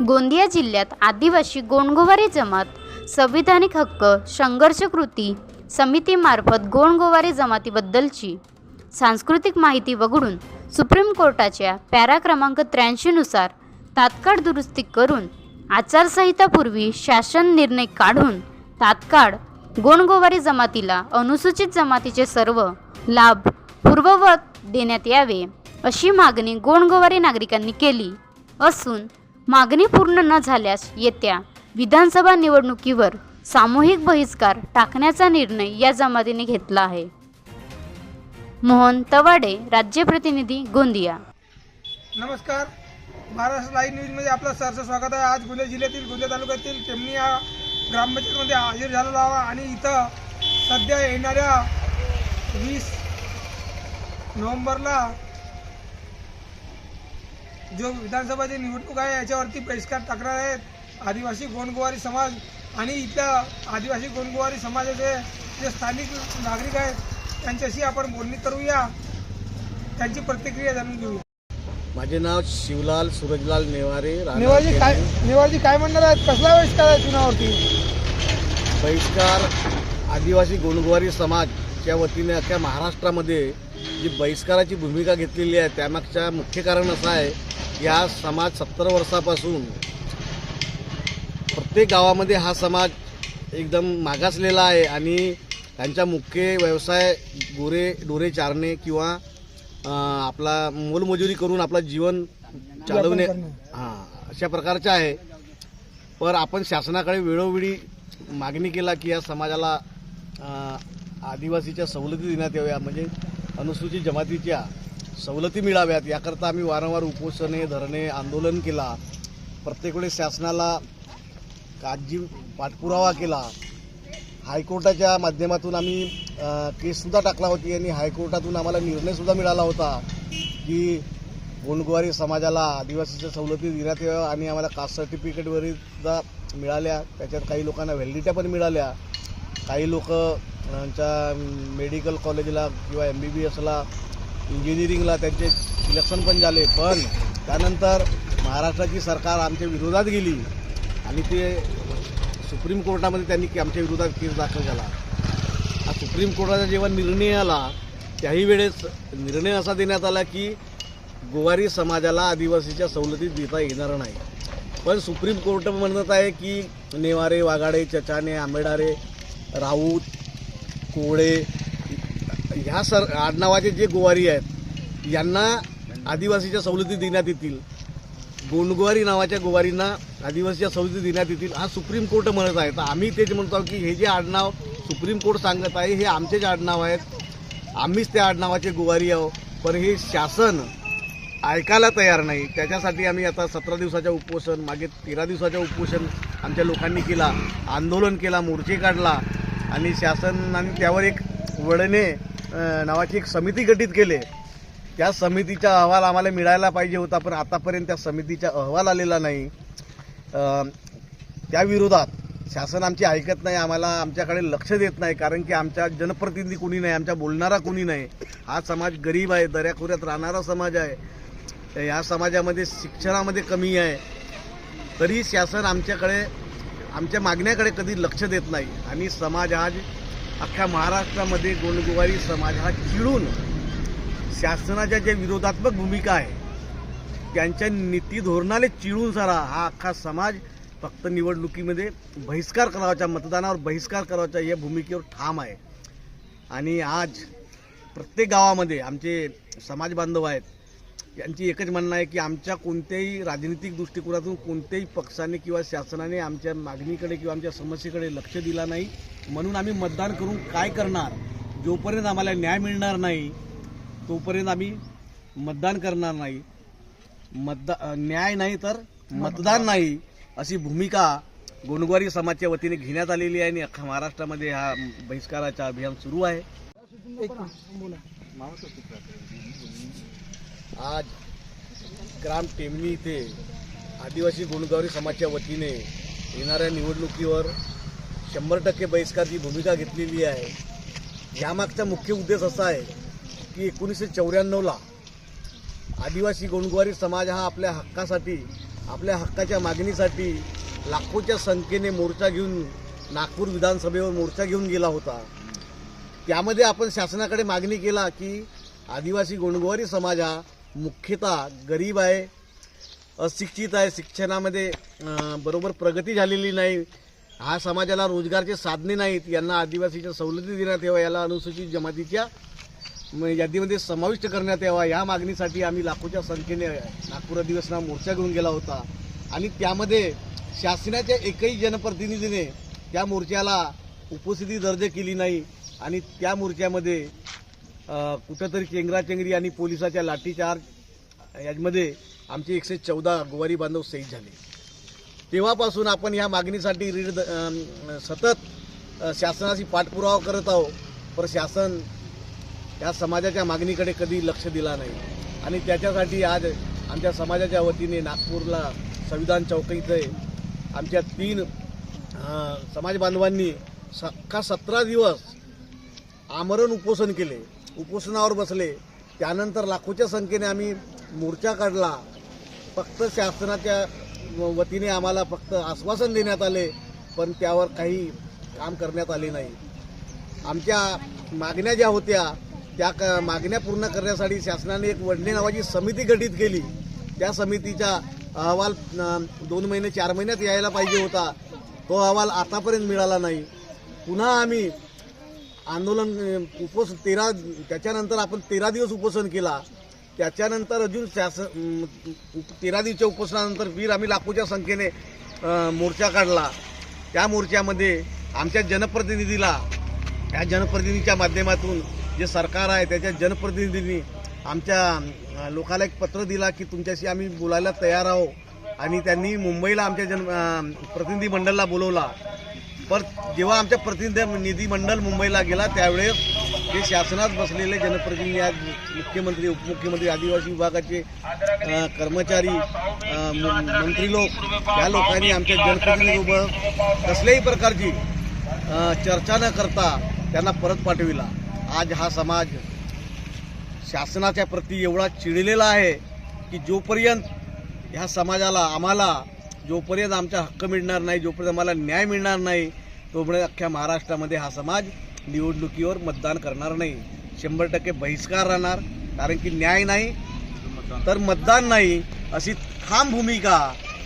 गोंदिया जिल्ह्यात आदिवासी गोंडगोवारी जमात संविधानिक हक्क संघर्ष कृती समितीमार्फत गोंडगोवारी जमातीबद्दलची सांस्कृतिक माहिती वगळून सुप्रीम कोर्टाच्या पॅरा क्रमांक त्र्याऐंशीनुसार तात्काळ दुरुस्ती करून आचारसंहितापूर्वी शासन निर्णय काढून तात्काळ गोंडगोवारी जमातीला अनुसूचित जमातीचे सर्व लाभ पूर्ववत देण्यात यावे अशी मागणी गोंडगोवारी नागरिकांनी केली असून मागणी पूर्ण न झाल्यास येत्या विधानसभा निवडणुकीवर सामूहिक बहिष्कार टाकण्याचा निर्णय या जमातीने घेतला आहे. मोहन तवाडे राज्य प्रतिनिधी गोंदिया. नमस्कार. महाराष्ट्र लाईव्ह न्यूजमध्ये आपलं सहर्ष स्वागत आहे. आज गोंदिया जिल्ह्यातील गोंदिया तालुक्यातील टेमणी या ग्रामपंचायतमध्ये हजर झालेलो हवा आणि इथं सध्या येणाऱ्या वीस नोव्हेंबरला जो विधानसभाची निवडणूक आहे याच्यावरती बहिष्कार टाकणार आहेत. आदिवासी गोंडगोवारी समाज आणि इथल्या आदिवासी गोंडगोवारी समाजाचे जे स्थानिक नागरिक आहेत त्यांच्याशी आपण बोलणी करूया. त्यांची प्रतिक्रिया जाणून घेऊया माझे नाव शिवलाल सूरजलाल नेवारे निवाजी काय. निवाजी काय म्हणणार आहेत? कसला बहिष्कार आहे चुनावरती बहिष्कार आदिवासी गोंडगोवारी समाजच्या वतीने अख्ख्या महाराष्ट्रामध्ये जी बहिष्काराची भूमिका घेतलेली आहे त्यामागच्या मुख्य कारण असं आहे हा समाज सत्तर वर्षापासून प्रत्येक गावामध्ये हा समाज एकदम मागासलेला आहे आणि त्यांचा मुख्य व्यवसाय गोरे डोरे चारणे किंवा आपला मोलमजुरी करून आपला जीवन चालवणे. हां अशा प्रकारचं आहे. पर आपण शासनाकडे वेळोवेळी मागणी केला की या समाजाला आदिवासीच्या सवलती देण्यात याव्या. म्हणजे अनुसूचित जमातीच्या सवलती मिळाव्यात. याकरता आम्ही वारंवार उपोषणे धरणे आंदोलन केला. प्रत्येक वेळेस शासनाला काळजी पाठपुरावा केला. हायकोर्टाच्या माध्यमातून आम्ही केससुद्धा टाकला होती आणि हायकोर्टातून आम्हाला निर्णयसुद्धा मिळाला होता की गोंडगुवारी समाजाला आदिवासीच्या सवलती देण्यात याव्या आणि आम्हाला कास्ट सर्टिफिकेटवरसुद्धा मिळाल्या. त्याच्यात काही लोकांना व्हॅलिडिट्या पण मिळाल्या. काही लोक त्यांच्या मेडिकल कॉलेजला किंवा एम बी बी एसला इंजिनिअरिंगला त्यांचे सिलेक्शन पण झाले पण त्यानंतर महाराष्ट्राची सरकार आमच्या विरोधात गेली आणि ते सुप्रीम कोर्टामध्ये त्यांनी आमच्या विरोधात केस दाखल झाला हा सुप्रीम कोर्टाचा जेव्हा निर्णय आला त्याही वेळेस निर्णय असा देण्यात आला की गोवारी समाजाला आदिवासीच्या सवलती देता येणार नाही. पण सुप्रीम कोर्ट म्हणत आहे की नेवारे वाघाडे चचाने आंबेडारे राऊत कोळे ह्या सर आडनावाचे जे गोवारी आहेत यांना आदिवासीच्या सवलती देण्यात येतील. गोंडगोवारी नावाच्या गोवारींना आदिवासीच्या सवलती देण्यात येतील. हा सुप्रीम कोर्ट म्हणत आहे. तर आम्ही तेच म्हणतो आहोत की हे जे आडनाव सुप्रीम कोर्ट सांगत आहे हे आमचेच आडनाव आहेत आम्हीच त्या आडनावाचे गोवारी आहो पण हे शासन ऐकायला तयार नाही. त्याच्यासाठी आम्ही आता सतरा दिवसाच्या उपोषण मागे तेरा दिवसाच्या उपोषण आमच्या लोकांनी केला आंदोलन केला मोर्चे काढला आणि शासनाने त्यावर एक वडणे नावाची एक समिती गठीत केले त्या समितीचा अहवाल आम्हाला मिळायला पाहिजे होता पण आतापर्यंत त्या समितीचा अहवाल आलेला नाही. त्याविरोधात त्या विरोधात शासन आमची ऐकत नाही आम्हाला आमच्याकडे लक्ष देत नाही कारण की आमच्या जनप्रतिनिधी कोणी नाही आमच्या बोलणारा कोणी नाही. हा समाज गरीब आहे दऱ्याखोऱ्यात राहणारा समाज आहे. या समाजामध्ये शिक्षणामध्ये कमी आहे. तरी शासन आमच्याकडे आमच्या मागण्याकडे कधी लक्ष देत नाही. आणि समाज आज अख्ख्या महाराष्ट्रामध्ये गोंडगोवारी समाज हा चिडून शासनाच्या ज्या विरोधात्मक भूमिका आहे त्यांच्या नीती धोरणाने चिडून सारा हा अख्खा समाज फक्त निवडणुकीमध्ये बहिष्कार करावाच्या मतदानावर बहिष्कार करावाच्या या भूमिकेवर ठाम आहे. आणि आज प्रत्येक गावामध्ये आमचे समाज बांधव आहेत यांची एकच म्हणणं आहे की आमच्या कोणत्याही राजनीतिक दृष्टिकोनातून कोणत्याही पक्षाने किंवा शासनाने आमच्या मागणीकडे किंवा आमच्या समस्येकडे लक्ष दिला नाही. म्हणून आम्ही मतदान करून काय करणार? जोपर्यंत आम्हाला न्याय मिळणार नाही तोपर्यंत आम्ही मतदान करणार नाही. मतदा न्याय नाही तर मतदान नाही अशी भूमिका गोंडगोवारी समाजच्या वतीने घेण्यात आलेली आहे आणि अख्खा महाराष्ट्रामध्ये हा बहिष्काराचा अभियान सुरू आहे. आज ग्राम टेमणी इथे आदिवासी गोंडगावरी समाजच्या वतीने येणाऱ्या निवडणुकीवर शंभर टक्के बहिष्कारची भूमिका घेतलेली आहे यामागचा मुख्य उद्देश असा आहे की एकोणीसशे चौऱ्याण्णवला आदिवासी गोंडगुवारी समाज हा आपल्या हक्कासाठी आपल्या हक्काच्या मागणीसाठी लाखोच्या संख्येने मोर्चा घेऊन नागपूर विधानसभेवर मोर्चा घेऊन गेला होता. त्यामध्ये आपण शासनाकडे मागणी केला की आदिवासी गोंडगोवारी समाज हा मुख्यतः गरीब आहे अशिक्षित आहे शिक्षणामध्ये बरोबर प्रगती झालेली नाही. हा समाजाला रोजगारचे साधने नाहीत. यांना आदिवासीच्या सवलती देण्यात याव्या याला अनुसूचित जमातीच्या यादीमध्ये समाविष्ट करण्यात यावा. या मागणीसाठी आम्ही लाखोच्या संख्येने नागपूर अधिवेशनात मोर्चा घेऊन गेला होता. आणि त्यामध्ये शासनाच्या एकही जनप्रतिनिधीने त्या मोर्चाला उपस्थिती दर्ज केली नाही. आणि त्या मोर्चामध्ये कुठंतरी चेंगराचेंगरी आणि पोलिसाच्या लाठीचार्ज यामध्ये आमचे एकशे चौदा गोवारी बांधव शहीद झाले. तेव्हापासून आपण ह्या मागणीसाठी रीड सतत शासनाशी पाठपुरावा करत आहोत पण शासन या समाजाच्या मागणीकडे कधी लक्ष दिला नाही. आणि त्याच्यासाठी आज आमच्या समाजाच्या वतीने नागपूरला संविधान चौक इथे आमच्या तीन समाज बांधवांनी सख्खा सतरा दिवस आमरण उपोषण केले. उपोषणावर बसले त्यानंतर लाखोच्या संख्येने आम्ही मोर्चा काढला. फक्त शासनाच्या वतीने आम्हाला फक्त आश्वासन देण्यात आले पण त्यावर काही काम करण्यात आले नाही. आमच्या मागण्या ज्या होत्या त्या क मागण्या पूर्ण करण्यासाठी शासनाने एक वडणे नावाची समिती गठीत केली. त्या समितीचा अहवाल दोन महिने चार महिन्यात यायला पाहिजे होता. तो अहवाल आतापर्यंत मिळाला नाही. पुन्हा आम्ही आंदोलन उपोस तेरा त्याच्यानंतर आपण तेरा दिवस उपोषण केला. त्याच्यानंतर अजून शासन तेरा दिवसच्या उपोषणानंतर वीर आम्ही लाखोच्या संख्येने मोर्चा काढला. त्या मोर्चामध्ये आमच्या जनप्रतिनिधीला या जनप्रतिनिधीच्या माध्यमातून जे सरकार आहे त्याच्या जनप्रतिनिधींनी आमच्या लोकाला एक पत्र दिला की तुमच्याशी आम्ही बोलायला तयार आहोत. आणि त्यांनी मुंबईला आमच्या जन प्रतिनिधी मंडळाला बोलवला. पर जेव्हा आमच्या प्रतिनिधी मंडळ मुंबईला गेला त्यावेळेस ते शासनात बसलेले जनप्रतिनिधी आज मुख्यमंत्री उपमुख्यमंत्री आदिवासी विभागाचे कर्मचारी म- मंत्री लोक या लोकांनी आमच्या जनप्रतिनिधीसोबत कसल्याही प्रकारची चर्चा न करता त्यांना परत पाठविला. आज हा समाज शासनाच्या प्रती एवढा चिडलेला आहे की जोपर्यंत ह्या समाजाला आम्हाला जोपर्यंत आमचा हक्क मिळणार नाही जोपर्यंत आम्हाला न्याय मिळणार नाही तोपर्यंत अख्ख्या महाराष्ट्रामध्ये हा समाज निवडणुकीवर मतदान करणार नाही. शंभर टक्के बहिष्कार राहणार कारण की न्याय नाही तर मतदान नाही अशी ठाम भूमिका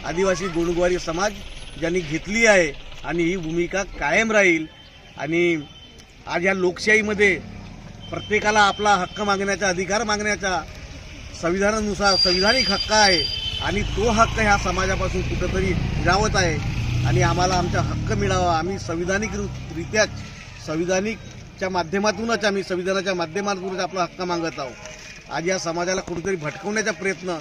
आदिवासी गुणगुवारी समाज ज्यांनी घेतली आहे आणि ही भूमिका कायम राहील. आणि आज या लोकशाहीमध्ये प्रत्येकाला आपला हक्क मागण्याचा अधिकार मागण्याचा संविधानानुसार संविधानिक हक्क आहे आणि तो हक्क ह्या समाजापासून कुठंतरी जावत आहे. आणि आम्हाला आमचा हक्क मिळावा. आम्ही संविधानिक रित्याच संविधानिकच्या माध्यमातूनच आम्ही संविधानाच्या माध्यमातूनच आपला हक्क मागत आहोत. आज या समाजाला कुठेतरी भटकवण्याचा प्रयत्न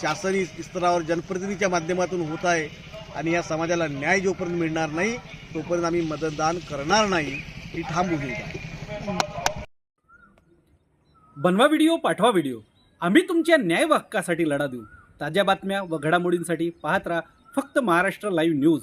शासनी स्तरावर जनप्रतिनिधीच्या माध्यमातून होत आहे आणि या समाजाला न्याय जोपर्यंत मिळणार नाही तोपर्यंत आम्ही मतदान करणार नाही. ही ठाम भूमिका आहे. बनवा व्हिडिओ पाठवा व्हिडिओ. आम्ही तुमच्या न्याय हक्कासाठी लढा देऊ. ताज्या बातम्या व घडामोडींसाठी पाहत राहा फक्त महाराष्ट्र लाईव्ह न्यूज.